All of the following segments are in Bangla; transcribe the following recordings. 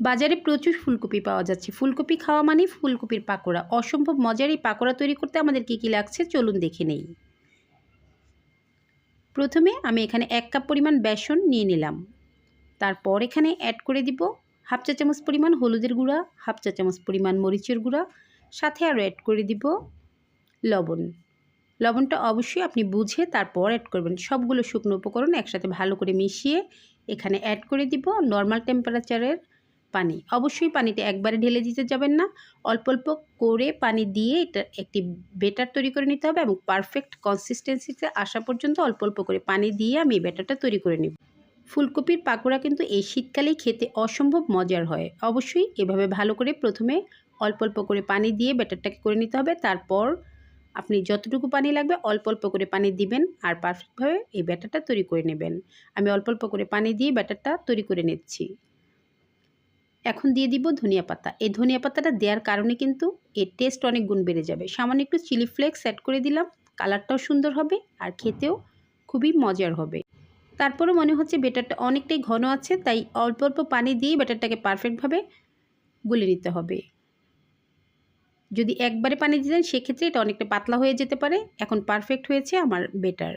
বাজারে প্রচুর ফুলকপি পাওয়া যাচ্ছে। ফুলকপি খাওয়া মানেই ফুলকপির পাকোড়া। অসম্ভব মজার এই পাকোড়া তৈরি করতে আমাদের কী কী লাগছে চলুন দেখে নেই। প্রথমে আমি এখানে এক কাপ পরিমাণ বেসন নিয়ে নিলাম। তারপর এখানে অ্যাড করে দিব হাফ চা চামচ পরিমাণ হলুদের গুঁড়া, হাফ চা চামচ পরিমাণ মরিচের গুঁড়া, সাথে আরও অ্যাড করে দিব লবণ। লবণটা অবশ্যই আপনি বুঝে তারপর অ্যাড করবেন। সবগুলো শুকনো উপকরণ একসাথে ভালো করে মিশিয়ে এখানে অ্যাড করে দিব নর্মাল টেম্পারেচারের পানি। অবশ্যই পানিটা একবারে ঢেলে দিতে যাবেন না। অল্প অল্প করে পানি দিয়ে এটা একটি বেটার তৈরি করে নিতে হবে এবং পারফেক্ট কনসিস্টেন্সিতে আসা পর্যন্ত অল্প অল্প করে পানি দিয়ে আমি এই ব্যাটারটা তৈরি করে নিব। ফুলকপির পাকোড়া কিন্তু এই শীতকালেই খেতে অসম্ভব মজার হয়। অবশ্যই এভাবে ভালো করে প্রথমে অল্প অল্প করে পানি দিয়ে ব্যাটারটাকে করে নিতে হবে। তারপর আপনি যতটুকু পানি লাগবে অল্প অল্প করে পানি দিবেন আর পারফেক্টভাবে এই ব্যাটারটা তৈরি করে নেবেন। আমি অল্প অল্প করে পানি দিয়ে ব্যাটারটা তৈরি করে নিচ্ছি। এখন দিয়ে দিব ধনিয়া পাতা। এই ধনিয়া পাতাটা দেওয়ার কারণে কিন্তু এর টেস্ট অনেক গুণ বেড়ে যাবে। সামান্য একটু চিলি ফ্লেক্স অ্যাড করে দিলাম কালারটাও সুন্দর হবে আর খেতেও খুবই মজার হবে। তারপরও মনে হচ্ছে বেটারটা অনেকটাই ঘন আছে, তাই অল্প অল্প পানি দিয়ে বেটারটাকে পারফেক্টভাবে গুলে নিতে হবে। যদি একবারে পানি দিতেন সেক্ষেত্রে এটা অনেকটা পাতলা হয়ে যেতে পারে। এখন পারফেক্ট হয়েছে আমার বেটার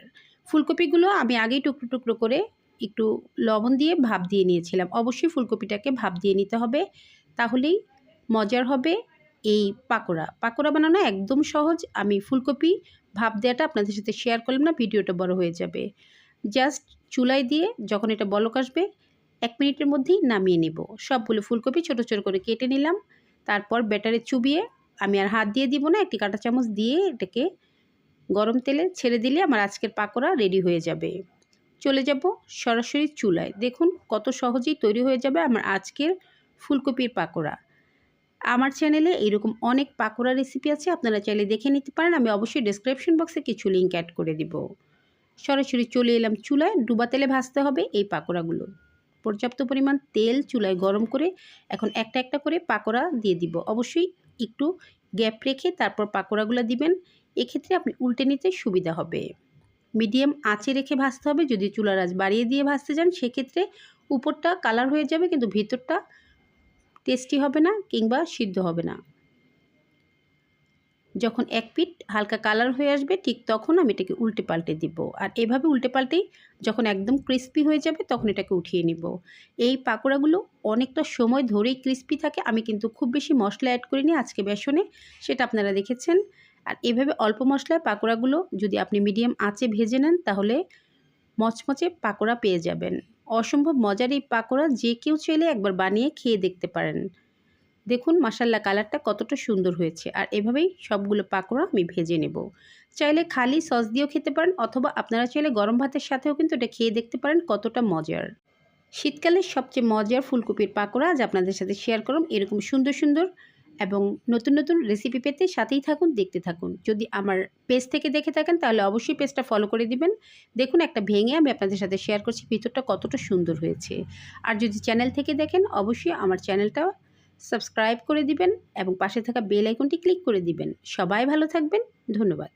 ফুলকপিগুলো আমি আগেই টুকরো টুকরো করে একটু লবণ দিয়ে ভাপ দিয়ে নিয়েছিলাম। অবশ্যই ফুলকপিটাকে ভাপ দিয়ে নিতে হবে। তাহলেই মজার হবে এই পাকোড়া। পাকোড়া বানানো একদম সহজ। আমি ফুলকপি ভাপ দেওয়াটা আপনাদের সাথে শেয়ার করলাম না, ভিডিওটা বড় হয়ে যাবে। জাস্ট চুলায় দিয়ে যখন এটা বলক আসবে, এক মিনিটের মধ্যেই নামিয়ে নেব। সবগুলো ফুলকপি ছোট ছোট করে কেটে নিলাম। তারপর ব্যাটারে চুবিয়ে আমি আর হাত দিয়ে দিব না, একটি কাঁটা চামচ দিয়ে এটাকে গরম তেলে ছেড়ে দিলে আমার আজকের পাকোড়া রেডি হয়ে যাবে। চলে যাব সরাসরি চুলায়। দেখুন কত সহজেই তৈরি হয়ে যাবে আমার আজকের ফুলকপির পাকোড়া। আমার চ্যানেলে এরকম অনেক পাকোড়া রেসিপি আছে, আপনারা চাইলে দেখে নিতে পারেন। আমি অবশ্যই ডিসক্রিপশন বক্সে কিছু লিঙ্ক অ্যাড করে দিব। সরাসরি চলে এলাম চুলায়, ডুবা তেলে ভাজতে হবে এই পাকোড়াগুলো। পর্যাপ্ত পরিমাণ তেল চুলায় গরম করে এখন একটা একটা করে পাকোড়া দিয়ে দিব। অবশ্যই একটু গ্যাপ রেখে তারপর পাকোড়াগুলো দিবেন। এক্ষেত্রে আপনি উল্টে নিতে সুবিধা হবে। মিডিয়াম আঁচে রেখে ভাজতে হবে। যদি চুলার আঁচ বাড়িয়ে দিয়ে ভাজতে যান সেক্ষেত্রে উপরটা কালার হয়ে যাবে, কিন্তু ভিতরটা টেস্টি হবে না কিংবা সিদ্ধ হবে না। যখন এক পিঠ হালকা কালার হয়ে আসবে, ঠিক তখন আমি এটাকে উল্টে পাল্টে দিব। আর এভাবে উল্টে পাল্টেই যখন একদম ক্রিস্পি হয়ে যাবে, তখন এটাকে উঠিয়ে নিব। এই পাকোড়াগুলো অনেকটা সময় ধরেই ক্রিস্পি থাকে। আমি কিন্তু খুব বেশি মশলা অ্যাড করিনি আজকে বেসনে। সেটা আপনারা দেখেছেন। আর এভাবে অল্প মশলায় পাকোড়াগুলো যদি আপনি মিডিয়াম আঁচে ভেজে নেন, তাহলে মচমচে পাকোড়া পেয়ে যাবেন। অসম্ভব মজার এই পাকোড়া যে কেউ চাইলে একবার বানিয়ে খেয়ে দেখতে পারেন। দেখুন মাসাল্লা কালারটা কতটা সুন্দর হয়েছে। আর এভাবেই সবগুলো পাকোড়া আমি ভেজে নেব। চাইলে খালি সস দিয়েও খেতে পারেন, অথবা আপনারা চাইলে গরম ভাতের সাথেও কিন্তু এটা খেয়ে দেখতে পারেন কতটা মজার। শীতকালের সবচেয়ে মজার ফুলকপির পাকোড়া আজ আপনাদের সাথে শেয়ার করুন এরকম সুন্দর সুন্দর এবং নতুন নতুন রেসিপি পেতে সাথেই থাকুন, দেখতে থাকুন। যদি আমার পেজ থেকে দেখে থাকেন, তাহলে অবশ্যই পেজটা ফলো করে দিবেন। দেখুন, একটা ভেঙে আমি আপনাদের সাথে শেয়ার করছি, ভিতরটা কতটা সুন্দর হয়েছে। আর যদি চ্যানেল থেকে দেখেন, অবশ্যই আমার চ্যানেলটা সাবস্ক্রাইব করে দিবেন এবং পাশে থাকা বেল আইকনটি ক্লিক করে দিবেন। সবাই ভালো থাকবেন, ধন্যবাদ।